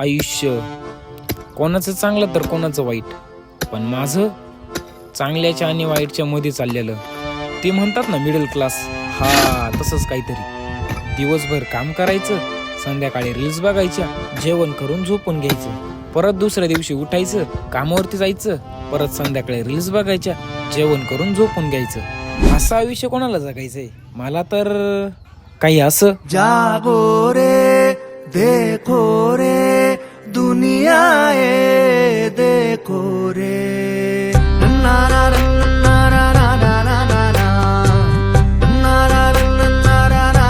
आयुष्य. कोणाचं चांगलं तर कोणाचं वाईट. पण माझं चांगल्याच्या आणि वाईटच्या मध्ये चाललेलं. ते म्हणतात ना मिडल क्लास हा तसंच काहीतरी. दिवसभर काम करायचं संध्याकाळी रील्स बघायच्या जेवण करून झोपून घ्यायचं परत दुसऱ्या दिवशी उठायचं कामावरती जायचं परत संध्याकाळी रील्स बघायच्या जेवण करून झोपून घ्यायचं. असं आयुष्य कोणाला जगायचंय? मला तर काही असं. जागो रे देखो रे. दुनिया ये देखो रे ना ना ना ना ना ना ना ना ना ना. रा रा रा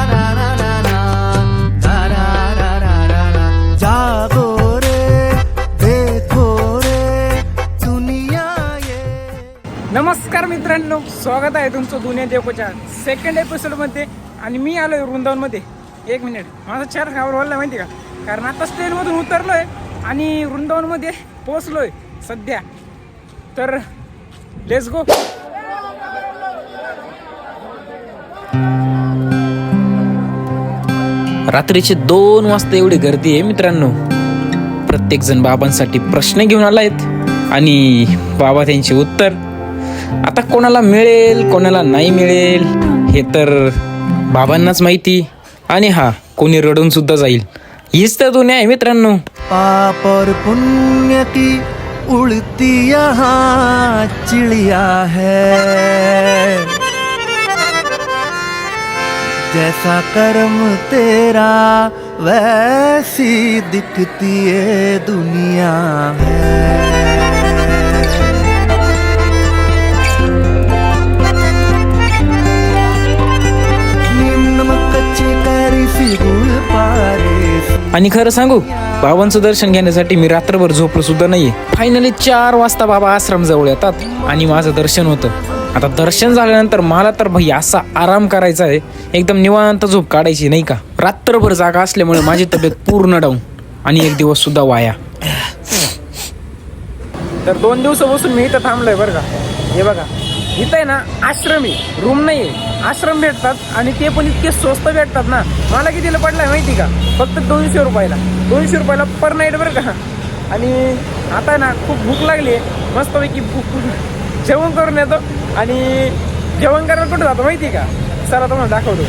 रा रा रा. जागो रे देखो रे दुनिया ये नमस्कार मित्रांनो स्वागत आहे तुमचं दुनिया देवकोच्या सेकंड एपिसोडमध्ये आणि मी आलो वृंदावनमध्ये एक मिनिट माझा चार गावर बोलला माहिती का कारण आता ट्रेन उतरलो आहे आणि वृंदावनमध्ये पोहोचलोय सध्या. तर लेस गो रात्रीचे दोन वाजता एवढी गर्दी आहे मित्रांनो. प्रत्येक जण बाबांसाठी प्रश्न घेऊन आलायत आणि बाबा त्यांचे उत्तर. आता कोणाला मिळेल कोणाला नाही मिळेल हे तर बाबांनाच माहिती. आणि हा कोणी रडून सुद्धा जाईल. हीच तर दुनिया आहे मित्रांनो. पाप और पुण्य की उड़ती यहाँ चिड़िया है। जैसा कर्म तेरा वैसी दिखती है दुनिया है। आणि खरं सांगू बाबांचं दर्शन घेण्यासाठी मी रात्रभर झोपलो सुद्धा नाहीये. फायनली चार वाजता बाबा आश्रम जवळ येतात आणि माझं दर्शन होतं. आता दर्शन झाल्यानंतर मला तर भाई असा आराम करायचा आहे एकदम निवांत झोप काढायची नाही का? रात्रभर जागा असल्यामुळे माझी तब्येत पूर्ण डाऊन आणि एक दिवस सुद्धा वाया. तर दोन दिवसापासून मी इथं थांबलोय बरं का? हे बघा. इथं आहे ना आश्रम आहे रूम नाही आहे आश्रम भेटतात आणि ते पण इतके स्वस्त भेटतात ना. मला कितीला पडलाय माहिती का? फक्त दोनशे रुपयाला. दोनशे रुपयाला पर नाईट बरं का. आणि आता ना खूप भूक लागली आहे मस्तपैकी भूक जेवण करून येतो आणि जेवण करायला कुठं जातो माहिती आहे का? चला तुम्हाला दाखवतो.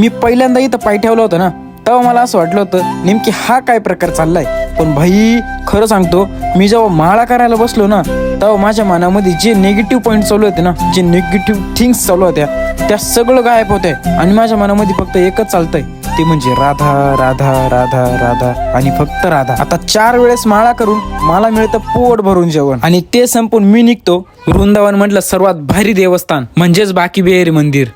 मी पहिल्यांदा इथं पाय ठेवलं होतं ना तेव्हा मला असं वाटलं होतं नेमकी हा काय प्रकार चाललाय? पण भाई खरं सांगतो मी जेव्हा माळा करायला बसलो ना तेव्हा माझ्या मनामध्ये जे निगेटिव्ह पॉईंट चालू होते ना जे निगेटिव्ह थिंग्स चालू होत्या त्या सगळं गायब होते आणि माझ्या मनामध्ये फक्त एकच चालतंय ते म्हणजे राधा राधा राधा राधा आणि फक्त राधा. आता चार वेळेस माळा करून मला मिळतं पोट भरून जेवण. आणि ते संपून मी निघतो वृंदावन म्हटलं सर्वात भारी देवस्थान म्हणजेच बाकी बेहरी मंदिर.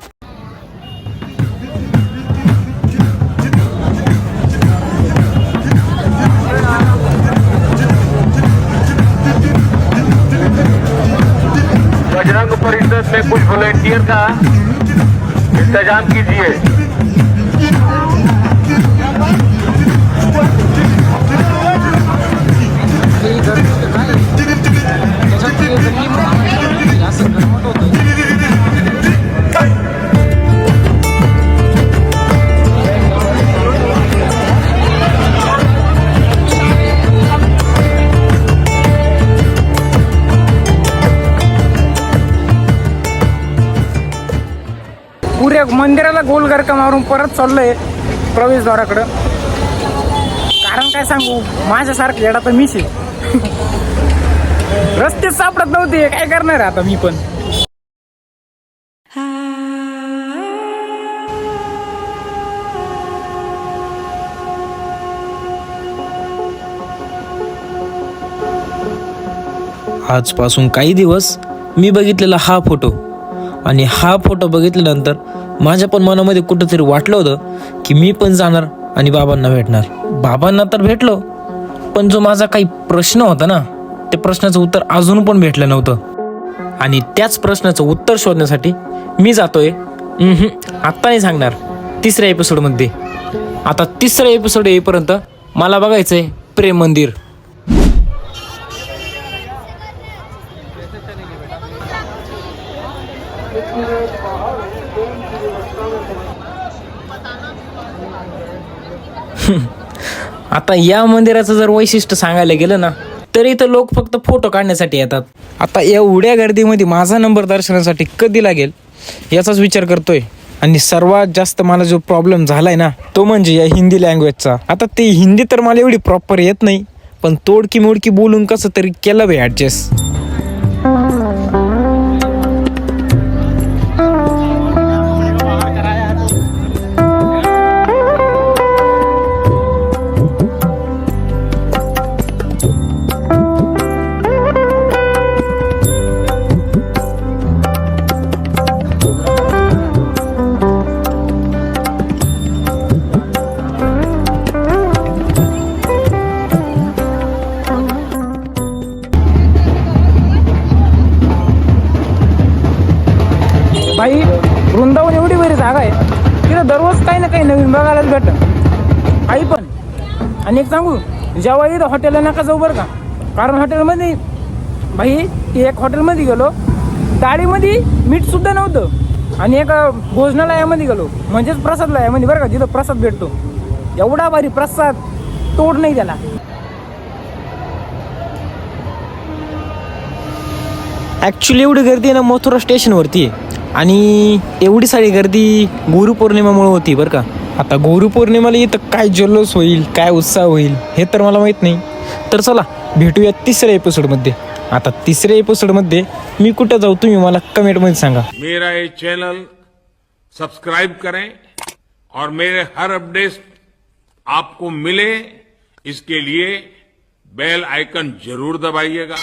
परिषद में कुछ वॉलेंटियर का इंतज़ाम कीजिए। पुऱ्या मंदिराला गोल गरका मारून परत चाललोय प्रवेशद्वाराकडं. कारण काय सांगू? माझ्यासारखं येडा तर मीच आहे. रस्ते सापडत नव्हते काय करणार आता मी पण? आजपासून काही दिवस मी बघितलेला हा फोटो. आणि हा फोटो बघितल्यानंतर माझ्या पण मनामध्ये कुठंतरी वाटलं होतं की मी पण जाणार आणि बाबांना भेटणार. बाबांना तर भेटलो पण जो माझा काही प्रश्न होता ना त्या प्रश्नाचं उत्तर अजून पण भेटलं नव्हतं. आणि त्याच प्रश्नाचं उत्तर शोधण्यासाठी मी जातोय. आत्ता नाही सांगणार. तिसऱ्या एपिसोडमध्ये आता तिसरा एपिसोड येईपर्यंत मला बघायचंय प्रेम मंदिर. आता या मंदिराचं जर वैशिष्ट्य सांगायला गेलं ना तर इथं लोक फक्त फोटो काढण्यासाठी येतात. आता एवढ्या गर्दीमध्ये माझा नंबर दर्शनासाठी कधी लागेल याचाच विचार करतोय. आणि सर्वात जास्त मला जो प्रॉब्लेम झालाय ना तो म्हणजे या हिंदी लँग्वेजचा आता ते हिंदी तर मला एवढी प्रॉपर येत नाही पण तोडकी मोडकी बोलून कसं तरी केलं बे ॲडजस्ट ना दररोज काही ना काही नवीन बघायलाच भेटतं. काही पण. आणि एक सांगू जेव्हा इथं हॉटेलला नका जाऊ बरं का. कारण हॉटेलमध्ये भाई एक हॉटेलमध्ये गेलो डाळीमध्ये मीठ सुद्धा नव्हतं. आणि एका भोजनालयामध्ये गेलो म्हणजेच प्रसादलयामध्ये बरं का जिथं प्रसाद भेटतो. एवढा भारी प्रसाद तोड नाही त्याला. ॲक्च्युली एवढी गर्दी आहे ना मथुरा स्टेशनवरती आहे. आणि एवढी सारी गर्दी गुरुपौर्णिमेमुळे होती बरं का. आता गुरुपौर्णिमेला इथं काय जल्लोष होईल काय उत्साह होईल हे तर मला माहीत नाही. तर चला भेटूया तिसऱ्या एपिसोडमध्ये आता तिसऱ्या एपिसोडमध्ये मी कुठं जाऊ तुम्ही मला कमेंटमध्ये सांगा. मेरा ये चॅनल सब्सक्राइब करें और मेरे हर अपडेट आपको मिले इसके लिए बेल आइकन जरूर दबाइएगा।